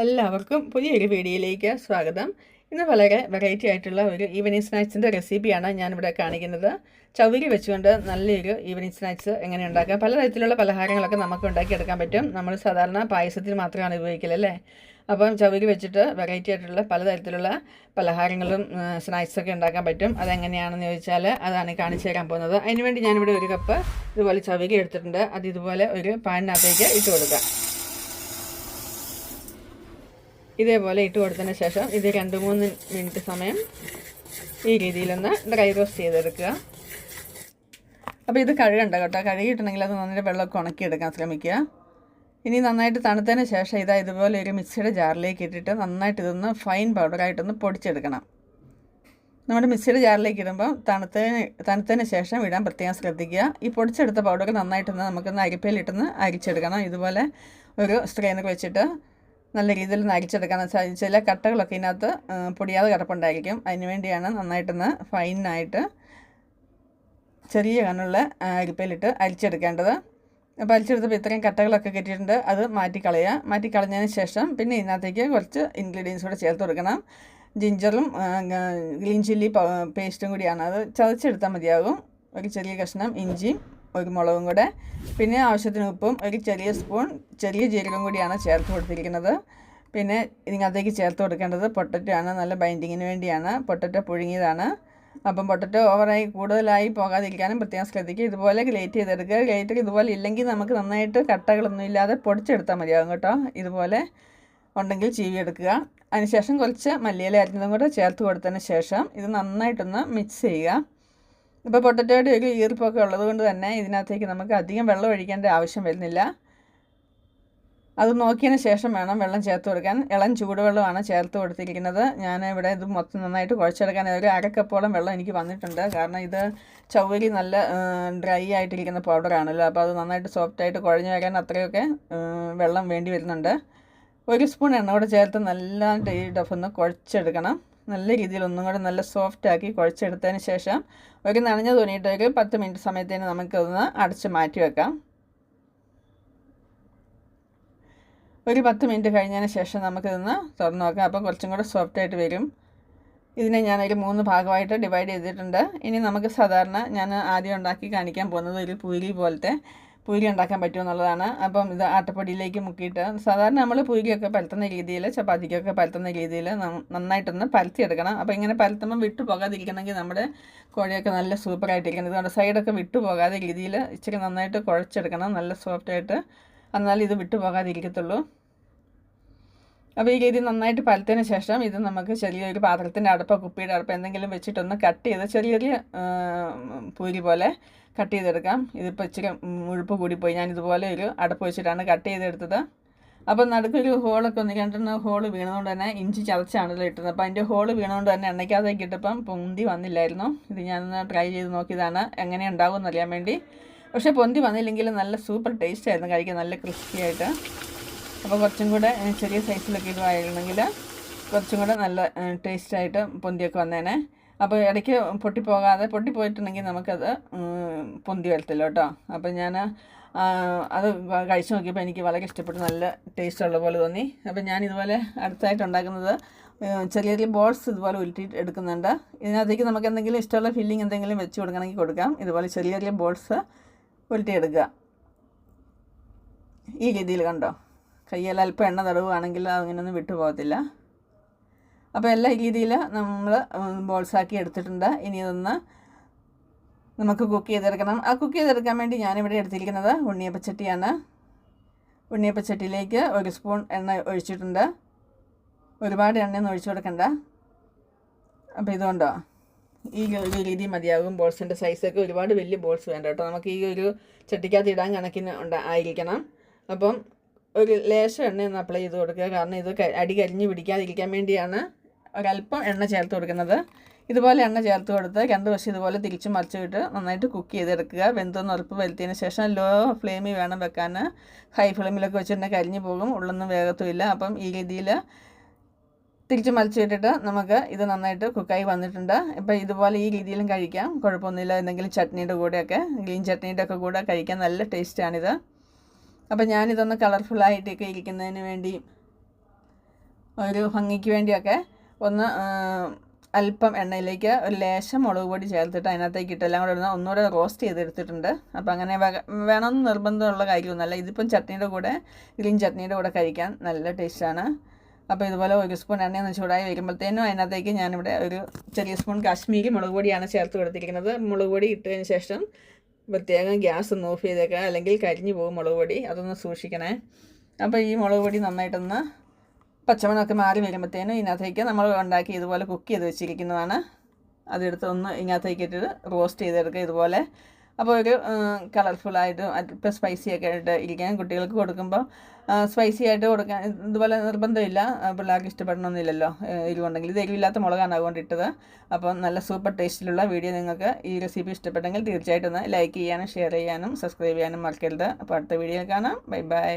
എല്ലാവർക്കും പുതിയൊരു വീഡിയോയിലേക്ക് സ്വാഗതം. ഇന്ന് വളരെ വെറൈറ്റി ആയിട്ടുള്ള ഒരു ഈവനിങ് സ്നാക്സിന്റെ റെസിപ്പിയാണ് ഞാനിവിടെ കാണിക്കുന്നത്. ചൗരി വെച്ചുകൊണ്ട് നല്ലൊരു ഈവനിങ് സ്നാക്സ് എങ്ങനെ ഉണ്ടാക്കാം പലതരത്തിലുള്ള പലഹാരങ്ങളൊക്കെ നമുക്ക് ഉണ്ടാക്കിയെടുക്കാൻ പറ്റും. നമ്മൾ സാധാരണ പായസത്തിൽ മാത്രമാണ് ഉപയോഗിക്കലല്ലേ അപ്പം ചൗരി വെച്ചിട്ട് വെറൈറ്റി ആയിട്ടുള്ള പലതരത്തിലുള്ള പലഹാരങ്ങളും സ്നാക്സൊക്കെ ഉണ്ടാക്കാൻ പറ്റും. അതെങ്ങനെയാണെന്ന് ചോദിച്ചാൽ അതാണ് കാണിച്ചു തരാൻ പോകുന്നത്. അതിനുവേണ്ടി ഞാനിവിടെ ഒരു കപ്പ് ഇതുപോലെ ചൗരി എടുത്തിട്ടുണ്ട്. അത് ഇതുപോലെ ഒരു പാനിനകത്തേക്ക് ഇട്ട് കൊടുക്കാം. ഇതേപോലെ ഇട്ട് കൊടുത്തതിന് ശേഷം ഇത് രണ്ട് മൂന്ന് മിനിറ്റ് സമയം ഈ രീതിയിലൊന്ന് ഡ്രൈ റോസ്റ്റ് ചെയ്തെടുക്കുക. അപ്പോൾ ഇത് കഴുകണ്ട കേട്ടോ. കഴുകിയിട്ടുണ്ടെങ്കിൽ അത് നന്നായിട്ട് വെള്ളമൊക്കെ ഉണക്കിയെടുക്കാൻ ശ്രമിക്കുക. ഇനി നന്നായിട്ട് തണുത്തതിന് ശേഷം ഇതാ ഇതുപോലെ ഒരു മിക്സിയുടെ ജാറിലേക്ക് ഇട്ടിട്ട് നന്നായിട്ട് ഇതൊന്ന് ഫൈൻ പൗഡറായിട്ടൊന്ന് പൊടിച്ചെടുക്കണം. നമ്മുടെ മിക്സിയുടെ ജാറിലേക്ക് ഇടുമ്പോൾ തണുത്തതിന് തണുത്തതിന് ശേഷം ഇടാൻ പ്രത്യേകം ശ്രദ്ധിക്കുക. ഈ പൊടിച്ചെടുത്ത പൗഡർ നന്നായിട്ടൊന്ന് നമുക്കൊന്ന് അരിപ്പയിലിട്ടൊന്ന് അരിച്ചെടുക്കണം. ഇതുപോലെ ഒരു സ്ട്രെയിനർ വെച്ചിട്ട് നല്ല രീതിയിൽ നരിച്ചെടുക്കാൻ ചില കട്ടകളൊക്കെ ഇതിനകത്ത് പൊടിയാതെ കിടപ്പുണ്ടായിരിക്കും. അതിന് വേണ്ടിയാണ് നന്നായിട്ടൊന്ന് ഫൈനായിട്ട് ചെറിയ കണ്ണുള്ള അരിപ്പയിലിട്ട് അരിച്ചെടുക്കേണ്ടത്. അപ്പോൾ അരിച്ചെടുത്തപ്പോൾ ഇത്രയും കട്ടകളൊക്കെ കെട്ടിയിട്ടുണ്ട്. അത് മാറ്റിക്കളയുക. മാറ്റിക്കളഞ്ഞതിന് ശേഷം പിന്നെ ഇതിനകത്തേക്ക് കുറച്ച് ഇൻഗ്രീഡിയൻസ് കൂടെ ചേർത്ത് കൊടുക്കണം. ജിഞ്ചറും ഗ്രീൻ ചില്ലി പേസ്റ്റും കൂടിയാണ്. അത് ചതച്ചെടുത്താൽ മതിയാകും. ഒരു ചെറിയ കഷ്ണം ഇഞ്ചിയും ഒരു മുളകും കൂടെ പിന്നെ ആവശ്യത്തിന് ഉപ്പും ഒരു ചെറിയ സ്പൂൺ ചെറിയ ജീരകം കൂടിയാണ് ചേർത്ത് കൊടുത്തിരിക്കുന്നത്. പിന്നെ ഇതിനകത്തേക്ക് ചേർത്ത് കൊടുക്കേണ്ടത് പൊട്ടറ്റോ ആണ് നല്ല ബൈൻഡിങ്ങിന് വേണ്ടിയാണ്. പൊട്ടറ്റോ പുഴുങ്ങിയതാണ്. അപ്പം പൊട്ടറ്റോ ഓവറായി കൂടുതലായി പോകാതിരിക്കാനും പ്രത്യേകം ശ്രദ്ധിക്കുക. ഇതുപോലെ ഗ്രേറ്റ് ചെയ്തെടുക്കുക. ഗ്രേറ്റർ ഇതുപോലെ ഇല്ലെങ്കിൽ നമുക്ക് നന്നായിട്ട് കട്ടകളൊന്നും ഇല്ലാതെ പൊടിച്ചെടുത്താൽ മതിയാകും കേട്ടോ. ഇതുപോലെ ഉണ്ടെങ്കിൽ ചീവി എടുക്കുക അതിനുശേഷം കുറച്ച് മല്ലിയില അരിഞ്ഞതും കൂടെ ചേർത്ത് കൊടുത്തതിന് ശേഷം ഇത് നന്നായിട്ടൊന്ന് മിക്സ് ചെയ്യുക. ഇപ്പോൾ പൊട്ടറ്റോയുടെ ഒരു ഈർപ്പൊക്കെ ഉള്ളത് കൊണ്ട് തന്നെ ഇതിനകത്തേക്ക് നമുക്ക് അധികം വെള്ളം ഒഴിക്കേണ്ട ആവശ്യം വരുന്നില്ല. അത് നോക്കിയതിന് ശേഷം വേണം വെള്ളം ചേർത്ത് കൊടുക്കാൻ. ഇളം ചൂടുവെള്ളമാണ് ചേർത്ത് കൊടുത്തിരിക്കുന്നത്. ഞാൻ ഇവിടെ ഇത് മൊത്തം നന്നായിട്ട് കുഴച്ചെടുക്കാൻ ഒരു അരക്കപ്പോളം വെള്ളം എനിക്ക് വന്നിട്ടുണ്ട്. കാരണം ഇത് ചൗവരി നല്ല ഡ്രൈ ആയിട്ടിരിക്കുന്ന പൗഡറാണല്ലോ അപ്പോൾ അത് നന്നായിട്ട് സോഫ്റ്റായിട്ട് കുഴഞ്ഞു വരാൻ അത്രയൊക്കെ വെള്ളം വേണ്ടി വരുന്നുണ്ട്. ഒരു സ്പൂൺ എണ്ണ കൂടെ ചേർത്ത് നല്ല ഈ ഡഫൊന്ന് കുഴച്ചെടുക്കണം. നല്ല രീതിയിൽ ഒന്നും കൂടെ നല്ല സോഫ്റ്റ് ആക്കി കുഴച്ചെടുത്തതിന് ശേഷം ഒരു നനഞ്ഞ തുണിയിട്ട് ഒരു പത്ത് മിനിറ്റ് സമയത്തേന് നമുക്കതൊന്ന് അടച്ച് മാറ്റി വെക്കാം. ഒരു പത്ത് മിനിറ്റ് കഴിഞ്ഞതിന് ശേഷം നമുക്കിതൊന്ന് തുറന്ന് നോക്കാം. അപ്പോൾ കുറച്ചും കൂടെ സോഫ്റ്റ് ആയിട്ട് വരും. ഇതിനെ ഞാനൊരു മൂന്ന് ഭാഗമായിട്ട് ഡിവൈഡ് ചെയ്തിട്ടുണ്ട്. ഇനി നമുക്ക് സാധാരണ ഞാൻ ആദ്യം ഉണ്ടാക്കി കാണിക്കാൻ പോകുന്നത് ഒരു പൂരി പോലത്തെ പൂരി ഉണ്ടാക്കാൻ പറ്റുമെന്നുള്ളതാണ് അപ്പം ഇത് ആട്ടപ്പൊടിയിലേക്ക് മുക്കിയിട്ട് സാധാരണ നമ്മൾ പൂരിയൊക്കെ പരത്തുന്ന രീതിയിൽ ചപ്പാത്തിക്കൊക്കെ പരത്തുന്ന രീതിയിൽ നന്നായിട്ടൊന്ന് പരത്തിയെടുക്കണം. അപ്പോൾ ഇങ്ങനെ പരത്തുമ്പോൾ വിട്ടു പോകാതിരിക്കണമെങ്കിൽ നമ്മുടെ കോഴിയൊക്കെ നല്ല സൂപ്പറായിട്ടിരിക്കണം ഇതുകൊണ്ട് സൈഡൊക്കെ വിട്ടു പോകാതെ രീതിയിൽ ഇച്ചിരി നന്നായിട്ട് കുഴച്ചെടുക്കണം. നല്ല സോഫ്റ്റായിട്ട് എന്നാലും ഇത് വിട്ടു പോകാതിരിക്കത്തുള്ളൂ. അപ്പോൾ ഈ രീതി നന്നായിട്ട് പലത്തിന് ശേഷം ഇത് നമുക്ക് ചെറിയൊരു പാത്രത്തിന്റെ അടുപ്പ് കുപ്പിയുടെ അടുപ്പ് എന്തെങ്കിലും വെച്ചിട്ടൊന്ന് കട്ട് ചെയ്ത് ചെറിയൊരു ചെറിയ പൂരി പോലെ കട്ട് ചെയ്തെടുക്കാം. ഇതിപ്പോൾ ഇച്ചിരി മുഴുപ്പ് കൂടിപ്പോയി. ഞാൻ ഇതുപോലെ ഒരു അടപ്പ് വെച്ചിട്ടാണ് കട്ട് ചെയ്തെടുത്തത്. അപ്പോൾ നടുക്കൊരു ഹോളൊക്കെ ഒന്ന് രണ്ടെണ്ണം ഹോൾ വീണതുകൊണ്ട് തന്നെ ഇഞ്ചി ചതച്ചാണല്ലോ ഇട്ടത്. അപ്പോൾ അതിന്റെ ഹോൾ വീണതുകൊണ്ട് തന്നെ എണ്ണയ്ക്കകത്തേക്ക് ഇട്ടപ്പം പൊന്തി വന്നില്ലായിരുന്നു. ഇത് ഞാനൊന്ന് ട്രൈ ചെയ്ത് നോക്കിയതാണ് എങ്ങനെ ഉണ്ടാകുമെന്ന് അറിയാൻ വേണ്ടി. പക്ഷേ പൊന്തി വന്നില്ലെങ്കിൽ നല്ല സൂപ്പർ ടേസ്റ്റ് ആയിരുന്നു കഴിക്കാൻ. നല്ല ക്രിസ്പി ആയിട്ട്. അപ്പോൾ കുറച്ചും കൂടെ ചെറിയ സൈസിലൊക്കെ ഇടുവായിരുന്നെങ്കിൽ കുറച്ചും കൂടെ നല്ല ടേസ്റ്റായിട്ട് പൊന്തിയൊക്കെ വന്നേനെ. അപ്പോൾ ഇടയ്ക്ക് പൊട്ടിപ്പോകാതെ പൊട്ടിപ്പോയിട്ടുണ്ടെങ്കിൽ നമുക്കത് പൊന്തി വരത്തില്ല കേട്ടോ. അപ്പോൾ ഞാൻ അത് കഴിച്ചു നോക്കിയപ്പോൾ എനിക്ക് വളരെ ഇഷ്ടപ്പെട്ടു. നല്ല ടേസ്റ്റ് ഉള്ള പോലെ തോന്നി. അപ്പോൾ ഞാൻ ഇതുപോലെ അടുത്തായിട്ട് ഉണ്ടാക്കുന്നത് ചെറിയ ചെറിയ ബോൾസ് ഇതുപോലെ ഉരുട്ടി എടുക്കുന്നുണ്ട്. ഇതിനകത്തേക്ക് നമുക്ക് എന്തെങ്കിലും ഇഷ്ടമുള്ള ഫില്ലിംഗ് എന്തെങ്കിലും വെച്ച് കൊടുക്കണമെങ്കിൽ കൊടുക്കാം. ഇതുപോലെ ചെറിയ ചെറിയ ബോൾസ് ഉരുട്ടിയെടുക്കുക. ഈ രീതിയിൽ കണ്ടോ? കയ്യിൽ അല്പം എണ്ണ തടവുകയാണെങ്കിൽ വിട്ടു പോകത്തില്ല. അപ്പോൾ എല്ലാ രീതിയിൽ നമ്മൾ ബോൾസാക്കി എടുത്തിട്ടുണ്ട്. ഇനി ഇതൊന്ന് നമുക്ക് കുക്ക് ചെയ്തെടുക്കണം. ആ കുക്ക് ചെയ്തെടുക്കാൻ വേണ്ടി ഞാനിവിടെ എടുത്തിരിക്കുന്നത് ഉണ്ണിയപ്പച്ചട്ടിയാണ്. ഉണ്ണിയപ്പച്ചട്ടിയിലേക്ക് ഒരു സ്പൂൺ എണ്ണ ഒഴിച്ചിട്ടുണ്ട്. ഒരുപാട് എണ്ണയൊന്നും ഒഴിച്ചു കൊടുക്കണ്ട. അപ്പോൾ ഇതുകൊണ്ടോ? ഈ ഒരു രീതി മതിയാകും. ബോൾസിന്റെ സൈസൊക്കെ ഒരുപാട് വലിയ ബോൾസ് വേണ്ട കേട്ടോ. നമുക്ക് ഈ ഒരു ചട്ടിക്കകത്ത് ഇടാൻ കണക്കിന് ഉണ്ട് ആയിരിക്കണം അപ്പം ഒരു ലേശം എണ്ണ ഒന്ന് അപ്ലൈ ചെയ്ത് കൊടുക്കുക. കാരണം ഇത് അടി കരിഞ്ഞ് പിടിക്കാതിരിക്കാൻ വേണ്ടിയാണ് ഒരല്പം എണ്ണ ചേർത്ത് കൊടുക്കുന്നത്. ഇതുപോലെ എണ്ണ ചേർത്ത് കൊടുത്ത് രണ്ട് വശം ഇതുപോലെ തിരിച്ച് മറിച്ചിട്ട് നന്നായിട്ട് കുക്ക് ചെയ്തെടുക്കുക. വെന്തൊന്ന് ഉറപ്പ് വരുത്തിയതിന് ശേഷം ലോ ഫ്ലെയിമിൽ വേണം വെക്കാൻ. ഹൈ ഫ്ലെയിമിലൊക്കെ വെച്ചിട്ടുണ്ടെങ്കിൽ കരിഞ്ഞ് പോകും. ഉള്ളൊന്നും വേഗത്തുമില്ല അപ്പം ഈ രീതിയിൽ തിരിച്ച് മറിച്ചിട്ടിട്ട് നമുക്ക് ഇത് നന്നായിട്ട് കുക്കായി വന്നിട്ടുണ്ട്. ഇപ്പം ഇതുപോലെ ഈ രീതിയിലും കഴിക്കാം. കുഴപ്പമൊന്നുമില്ല. എന്തെങ്കിലും ചട്നിയുടെ കൂടെയൊക്കെ ഗ്രീൻ ചട്നിയുടെ ഒക്കെ കൂടെ കഴിക്കാൻ നല്ല ടേസ്റ്റാണിത് അപ്പം ഞാനിതൊന്ന് കളർഫുള്ളായിട്ടൊക്കെ ഇരിക്കുന്നതിന് വേണ്ടി ഒരു ഭംഗിക്ക് വേണ്ടിയൊക്കെ ഒന്ന് അല്പം എണ്ണയിലേക്ക് ഒരു ലേശം മുളക് പൊടി ചേർത്തിട്ട് അതിനകത്തേക്ക് ഇട്ട് എല്ലാം കൂടെ ഇടുന്ന ഒന്നുകൂടെ റോസ്റ്റ് ചെയ്തെടുത്തിട്ടുണ്ട്. അപ്പോൾ അങ്ങനെ വേണമെന്ന് നിർബന്ധമുള്ള കാര്യമൊന്നുമല്ല. ഇതിപ്പം ചട്നിയുടെ കൂടെ ഗ്രീൻ ചട്നിയുടെ കൂടെ കഴിക്കാൻ നല്ല ടേസ്റ്റാണ്. അപ്പോൾ ഇതുപോലെ ഒരു സ്പൂൺ എണ്ണയൊന്ന് ചൂടായി വരുമ്പോഴത്തേനും അതിനകത്തേക്ക് ഞാനിവിടെ ഒരു ചെറിയ സ്പൂൺ കാശ്മീരി മുളക് പൊടിയാണ് ചേർത്ത് കൊടുത്തിരിക്കുന്നത്. മുളക് പൊടി ഇട്ടതിന് ശേഷം പ്രത്യേകം ഗ്യാസ് ഒന്ന് ഓഫ് ചെയ്തേക്കുക അല്ലെങ്കിൽ കരിഞ്ഞു പോകും മുളക് പൊടി. അതൊന്ന് സൂക്ഷിക്കണേ. അപ്പോൾ ഈ മുളക് പൊടി നന്നായിട്ടൊന്ന് പച്ചമണമൊക്കെ മാറി വരുമ്പോഴത്തേനും ഇതിനകത്തേക്ക് നമ്മൾ ഉണ്ടാക്കി ഇതുപോലെ കുക്ക് ചെയ്ത് വെച്ചിരിക്കുന്നതാണ്. അതെടുത്ത് ഒന്ന് ഇതിനകത്തേക്ക് ഇട്ടിട്ട് റോസ്റ്റ് ചെയ്തെടുക്കുക. ഇതുപോലെ അപ്പോൾ ഒരു കളർഫുള്ളായിട്ടും അല്പം സ്പൈസി ഒക്കെ ആയിട്ട് ഇരിക്കാൻ കുട്ടികൾക്ക് കൊടുക്കുമ്പോൾ സ്പൈസി ആയിട്ട് കൊടുക്കാൻ ഇതുപോലെ നിർബന്ധമില്ല. പിള്ളേർക്ക് ഇഷ്ടപ്പെടണമെന്നില്ലല്ലോ എരിവുണ്ടെങ്കിൽ ഇത് എരിവില്ലാത്ത മുളകാണ് അതുകൊണ്ട് ഇട്ടത്. അപ്പോൾ നല്ല സൂപ്പർ ടേസ്റ്റിലുള്ള വീഡിയോ നിങ്ങൾക്ക് ഈ റെസിപ്പി ഇഷ്ടപ്പെട്ടെങ്കിൽ തീർച്ചയായിട്ടും ലൈക്ക് ചെയ്യാനും ഷെയർ ചെയ്യാനും സബ്സ്ക്രൈബ് ചെയ്യാനും മറക്കരുത്. അപ്പോൾ അടുത്ത വീഡിയോയിൽ കാണാം. Bye bye